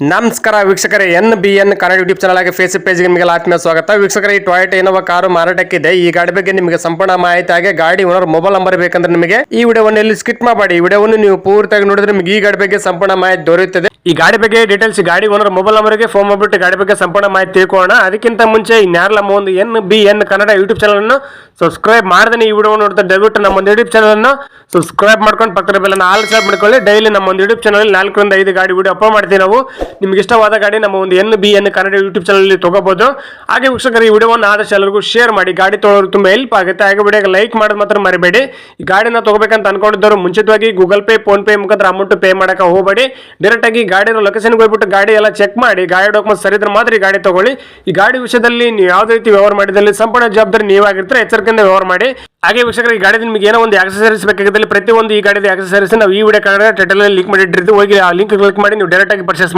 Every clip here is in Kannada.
ನಮಸ್ಕಾರ ವೀಕ್ಷಕರೇ N B N Kannada YouTube channel ಆಗಿ ಫೇಸ್ಬುಕ್ ಪೇಜ್ಗೆ ನಿಮಗೆ ಆತ್ಮೀಯ ಸ್ವಾಗತ. ವೀಕ್ಷಕರೇ, ಈ ಟೊಯೋಟ ಏನೋ ಕಾರು ಮಾರಾಟಕ್ಕಿದೆ. ಈ ಗಾಡಿ ಬಗ್ಗೆ ನಿಮಗೆ ಸಂಪೂರ್ಣ ಮಾಹಿತಿ ಹಾಗೆ ಗಾಡಿ ಓನರ್ ಮೊಬೈಲ್ ನಂಬರ್ ಬೇಕಂದ್ರೆ ನಿಮಗೆ ಈ ವಿಡಿಯೋವನ್ನು ಇಲ್ಲಿ ಸ್ಕಿಪ್ ಮಾಡಬೇಡಿ ಈ ವಿಡಿಯೋವನ್ನು ನೀವು ಪೂರ್ತಿಯಾಗಿ ನೋಡಿದ್ರೆ ನಿಮಗೆ ಈ ಗಾಡಿ ಬಗ್ಗೆ ಸಂಪೂರ್ಣ ಮಾಹಿತಿ ದೊರೆಯುತ್ತದೆ. ಈ ಗಾಡಿ ಬಗ್ಗೆ ಡೀಟೇಲ್ಸ್ ಗಾಡಿ ಓನರ್ ಮೊಬೈಲ್ ನಂಬರ್ಗೆ ಫೋನ್ ಮಾಡಿಬಿಟ್ಟು ಗಾಡಿ ಬಗ್ಗೆ ಸಂಪೂರ್ಣ ಮಾಹಿತಿ ತಿಳ್ಕೊಳ್ಳೋಣ. ಅದಕ್ಕಿಂತ ಮುಂಚೆ ಇನ್ಯಾರಲ್ಲ ನಮ್ಮ ಒಂದು N B N Kannada YouTube channel ಅನ್ನು ಸಬ್ಸ್ಕ್ರೈಬ್ ಮಾಡಿದ್ರೆ ಈ ವಿಡಿಯೋ ನೋಡ್ತಾ ದಯವಿಟ್ಟು ನಮ್ಮ ಒಂದು ಯೂಟ್ಯೂಬ್ ಚಾನಲ್ ಅನ್ನು ಸಬ್ಸ್ಕ್ರೈಬ್ ಮಾಡ್ಕೊಂಡು ಪಕ್ಕದ ಬೆಲ್ಲ ಆಲ್ ಸಬ್ ಮಾಡ್ಕೊಳ್ಳಿ. ಡೈಲಿ ನಮ್ಮ ಒಂದು ಯೂಟ್ಯೂಬ್ ಚಾನಲ್ ನಾಲ್ಕರಿಂದ ಐದು ಗಾಡಿ ವಿಡಿಯೋ ಅಪ್ಲೋಡ್ ಮಾಡ್ತೀವಿ ನಾವು. ನಿಮ್ಗೆ ಇಷ್ಟವಾದ ಗಾಡಿ ನಮ್ಮ ಒಂದು N B N Kannada YouTube channel ತಗೋಬಹುದು ಹಾಗೆ ವೀಕ್ಷಕರು, ಈ ವಿಡಿಯೋವನ್ನು ಆದಷ್ಟು ಎಲ್ಲರಿಗೂ ಶೇರ್ ಮಾಡಿ. ಗಾಡಿ ತೊಗೊಳೋರು ತುಂಬ ಹೆಲ್ಪ್ ಆಗುತ್ತೆ. ಹಾಗೆ ವಿಡಿಯೋಗೆ ಲೈಕ್ ಮಾಡೋದು ಮಾತ್ರ ಮರಿಬೇಡಿ. ಈ ಗಾಡಿನ ತಗೋಬೇಕಂತ ಅನ್ಕೊಂಡಿದ್ದವರು ಮುಂಚಿತವಾಗಿ ಗೂಗಲ್ ಪೇ ಫೋನ್ ಪೇ ಮುಖಾಂತರ ಅಮೌಂಟ್ ಪೇ ಮಾಡಕ್ಕೆ ಹೋಗಬೇಡಿ. ಡೈರೆಕ್ಟ್ ಆಗಿ ಗಾಡಿನ ಲೊಕೇಶನ್ಗೆ ಹೋಗ್ಬಿಟ್ಟು ಗಾಡಿ ಎಲ್ಲ ಚೆಕ್ ಮಾಡಿ. ಗಾಡಿ ಡಾಕ್ಯುಮೆಂಟ್ ಸರಿ ಇದ್ರೆ ಮಾತ್ರ ಈ ಗಾಡಿ ತಗೊಳ್ಳಿ. ಈ ಗಾಡಿ ವಿಷಯದಲ್ಲಿ ನೀವು ಯಾವುದೇ ರೀತಿ ವ್ಯವಹಾರ ಮಾಡಿದಲ್ಲಿ ಸಂಪೂರ್ಣ ಜವಾಬ್ದಾರಿ ನೀವಾಗಿರ್ತಾರೆ, ಎಚ್ಚರಿಕೆಯಿಂದ ವ್ಯವಹಾರ ಮಾಡಿ. ಹಾಗೆ ವೀಕ್ಷಕರು, ಈ ಗಾಡಿ ನಿಮಗೆ ಏನೋ ಒಂದು ಆಕ್ಸಸರೀಸ್ ಬೇಕಾಗಿದ್ದಲ್ಲಿ ಪ್ರತಿಯೊಂದು ಈ ಗಾಡಿದ ಆಕ್ಸಸರೀಸ್ ನಾವು ಈ ವಿಡಿಯೋ ಕಡೆ ಟೈಟಲ್ ಲಿಂಕ್ ಮಾಡಿಟ್ಟಿರ್ತೀವಿ. ಹೋಗಿ ಆ ಲಿಂಕ್ ಕ್ಲಿಕ್ ಮಾಡಿ, ನೀವು ಡೈರೆಕ್ಟ್ ಆಗಿ ಪರ್ಚೇಸ್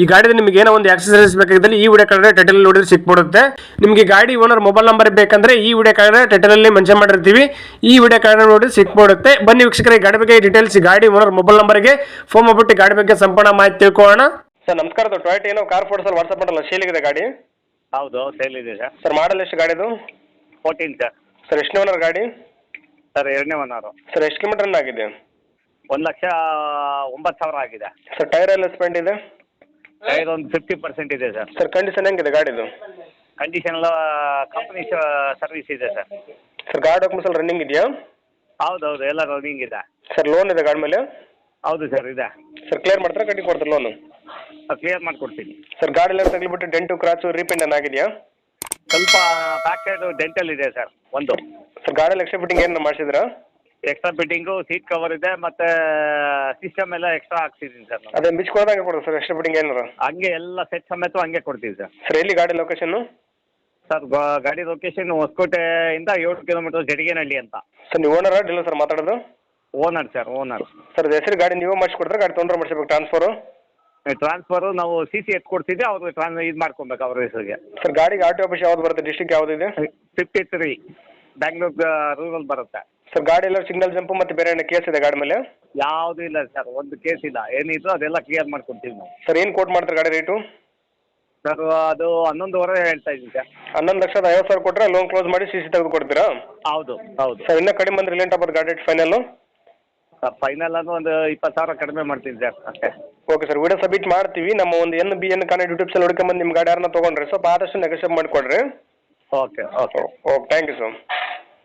ಈ ಗಾಡಿದ ನಿಮಗೆ ಏನೋ ಒಂದು ಆಕ್ಸಸರೀಸ್ ಬೇಕಾಗಿದ್ದಲ್ಲಿ ಈ ವಿಡಿಯೋ ಕಾರ್ಡ್ ಟೈಟಲ್ ನೋಡಿದ್ರೆ ಸಿಕ್ಬಿಡುತ್ತೆ. ನಿಮಗೆ ಗಾಡಿ ಓನರ್ ಮೊಬೈಲ್ ನಂಬರ್ ಬೇಕಂದ್ರೆ ಈ ವಿಡಿಯೋ ಕಾರ್ಡ್ ಟೈಟಲ್ ಅಲ್ಲಿ ಮೆನ್ಷನ್ ಮಾಡಿರ್ತೀವಿ. ಈ ವಿಡಿಯೋ ಕಾರ್ಡ್ ನೋಡಿ ಸಿಕ್ಬಿಡುತ್ತೆ. ಬನ್ನಿ ವೀಕ್ಷಕರಿಗೆ ಈ ಗಾಡಿ ಬಗ್ಗೆ ಡೀಟೇಲ್ಸ್ ಗಾಡಿ ಓನರ್ ಮೊಬೈಲ್ ನಂಬರ್ಗೆ ಫೋನ್ ಮಾಡ್ಬಿಟ್ಟು ಗಾಡಿ ಬಗ್ಗೆ ಸಂಪೂರ್ಣ ಮಾಹಿತಿ ತಿಳ್ಕೊಳ್ಳೋಣ. ಸರ್ ನಮಸ್ಕಾರ ಟೊಯೋಟ ಏನೋ ಕಾರ್ ಫೋಟೋಸಲ್ಲಿ ವಾಟ್ಸಪ್ ಮಾಡಲ್ಲ ಶೇಲಿಗಿದೆ ಗಾಡಿ? ಹೌದು ಸೇಲ್ ಇದೆ ಸರ್. ಸರ್ ಮಾಡಲ್ ಎಷ್ಟು ಗಾಡಿದು ಫೋರ್ಟೀನ್ ಸರ್. ಸರ್ ಎಷ್ಟು ಓನರ್ ಗಾಡಿ? ಸರ್ ಎರಡನೇ ಒನ್ ಅವರು ಸರ್ ಎಷ್ಟು ಕಿಲೋಮೀಟರ್ ಆಗಿದೆ? ಒಂದು ಲಕ್ಷ ಒಂಬತ್ತು ಸಾವಿರ ಆಗಿದೆ. ಸರ್ ಟೈರ್ ಎಲ್ಲ ಸ್ಪೆಂಡ್ ಇದೆ? ಟೈರ್ ಒಂದು ಫಿಫ್ಟಿ ಪರ್ಸೆಂಟ್ ಇದೆ ಸರ್. ಸರ್ ಕಂಡೀಷನ್ ಹೆಂಗಿದೆ ಗಾಡಿದು? ಕಂಡೀಷನ್ ಎಲ್ಲ ಕಂಪ್ನಿ ಸರ್ವಿಸ್ ಇದೆ ಸರ್. ಸರ್ ಗಾಡಿ ಡಾಕ್ಯುಮೆಂಟ್ಸ್ ಎಲ್ಲ ರನ್ನಿಂಗ್ ಇದೆಯಾ? ಹೌದು ಹೌದು ಎಲ್ಲ ರನ್ನಿಂಗ್ ಇದೆ. ಸರ್ ಲೋನ್ ಇದೆ ಗಾಡಿ ಮೇಲೆ? ಹೌದು ಸರ್ ಇದೆ. ಸರ್ ಕ್ಲಿಯರ್ ಮಾಡ್ತಾರೆ? ಕಟ್ಟಿ ಕೊಡ್ತಾರೆ ಲೋನು ಕ್ಲಿಯರ್ ಮಾಡಿಕೊಡ್ತೀನಿ. ಸರ್ ಗಾಡಿ ಎಲ್ಲ ತಗ್ಲಿಬಿಟ್ಟು ಡೆಂಟು ಕ್ರಾಚು ರೀಪೇಂಟ್ ಆಗಿದೆಯಾ? ಸ್ವಲ್ಪ ಬ್ಯಾಕ್ ಸೈಡ್ ಡೆಂಟಲ್ ಇದೆ ಸರ್ ಒಂದು. ಸರ್ ಗಾಡಿ ಎಕ್ಸ್ಟ್ರಾ ಫಿಟ್ಟಿಂಗ್ ಏನು ಮಾಡಿಸಿದ್ರಾ? ಎಕ್ಸ್ಟ್ರಾ ಫಿಟ್ಟಿಂಗು ಸೀಟ್ ಕವರ್ ಇದೆ ಮತ್ತೆ ಸಿಸ್ಟಮ್ ಎಲ್ಲ ಎಕ್ಸ್ಟ್ರಾ ಹಾಕ್ಸಿದ್ದೀನಿ ಸರ್ ಅದೇ ಕೊಡ್ದಾಗ ಕೊಡೋದು ಸರ್ ಎಕ್ಸ್ಟ್ರಾ ಬಿಡ್ಡಿಂಗ್ ಏನಾರ ಹಂಗೆ ಎಲ್ಲ ಸೆಟ್ ಸಮೇತ ಹಂಗೆ ಕೊಡ್ತೀವಿ ಸರ್. ಸರ್ ಎಲ್ಲಿ ಗಾಡಿ ಲೊಕೇಶನ್ ಸರ್ ಗಾಡಿ ಲೊಕೇಶನ್ ಹೊಸಕೋಟೆಯಿಂದ ಏಳು ಕಿಲೋಮೀಟರ್ ಜಡಿಗೇನಹಳ್ಳಿ ಅಂತ. ಸರ್ ನೀವು ಓನರ್ ಇಲ್ಲ ಸರ್ ಮಾತಾಡೋದು? ಓನರ್ ಸರ್ ಓನರ್ ಸರ್ ಹೆಸರು ಗಾಡಿ ನೀವು ಮಾಡಿಸ್ಕೊಡ್ತಾರೆ ಗಾಡಿ ತೊಂದರೆ ಮಾಡಿಸ್ಬೇಕು ಟ್ರಾನ್ಸ್ಫರ್ ಟ್ರಾನ್ಸ್ಫರ್ ನಾವು ಸಿ ಸಿ ಎತ್ ಕೊಡ್ತಿದ್ದೆ ಅವ್ರಿಗೆ ಟ್ರಾನ್ ಇದು ಮಾಡ್ಕೊಬೇಕು ಅವ್ರ ಹೆಸರಿಗೆ. ಸರ್ ಗಾಡಿಗೆ ಆರ್ ಟಿ ಆಫೀಸ್ ಯಾವ್ದು ಬರುತ್ತೆ ಡಿಸ್ಟಿಕ್ ಯಾವ್ದು ಇದೆ? ಫಿಫ್ಟಿ ತ್ರೀ ಬ್ಯಾಂಗ್ಳೂರ್ ರೂರಲ್ ಬರುತ್ತೆ. ಸರ್ ಗಾಡಿ ಎಲ್ಲ ಸಿಗ್ನಲ್ ಜಂಪ್ ಮತ್ತೆ ಬೇರೆ ಏನೋ ಕೇಸ್ ಇದೆ ಗಾಡಿ ಮೇಲೆ? ಯಾವುದೂ ಇಲ್ಲ ಸರ್ ಒಂದು ಕೇಸ್ ಇಲ್ಲ. ಏನಿದ್ರು ಅದೆಲ್ಲ ಕ್ಲಿಯರ್ ಮಾಡ್ಕೊಡ್ತೀವಿ ನಾವು. ಸರ್ ಏನು ಕೋಟ್ ಮಾಡ್ತಾರೆ ಗಾಡಿ ರೇಟು ಸರ್ ಅದು ಹನ್ನೊಂದುವರೆ ಹೇಳ್ತಾ ಇದ್ದೀನಿ ಸರ್. ಹನ್ನೊಂದು ಲಕ್ಷದ ಐವತ್ತು ಸಾವಿರ ಕೊಟ್ಟರೆ ಲೋನ್ ಕ್ಲೋಸ್ ಮಾಡಿ ಸಿ ಸಿ ತೆಗೆದು ಕೊಡ್ತೀರಾ? ಹೌದು ಹೌದು. ಸರ್ ಇನ್ನೂ ಕಡಿಮೆ ಬಂದ್ರೆ ಲೇಟ್ ಆಗ್ಬೋದು ಗಾಡಿ ಫೈನಲ್ಲು ಸರ್ ಫೈನಲ್ ಅಂದ್ರೆ ಒಂದು ಇಪ್ಪತ್ತು ಸಾವಿರ ಕಡಿಮೆ ಮಾಡ್ತೀನಿ ಸರ್ ಅಷ್ಟೇ. ಓಕೆ ಸರ್ ವಿಡಿಯೋ ಸಬ್ಮಿಟ್ ಮಾಡ್ತೀವಿ. ನಮ್ಮ ಒಂದು N B N Kannada YouTube ಸಲ್ಲಿ ಹುಡ್ಕೊಂಬಂದು ನಿಮ್ಮ ಗಾಡಿ ಯಾರನ್ನ ತೊಗೊಂಡ್ರೆ ಸ್ವಲ್ಪ ಆದಷ್ಟು ನೆಗೋಷಿಯೇಟ್ ಮಾಡಿಕೊಡ್ರಿ. Okay okay okay thank you sir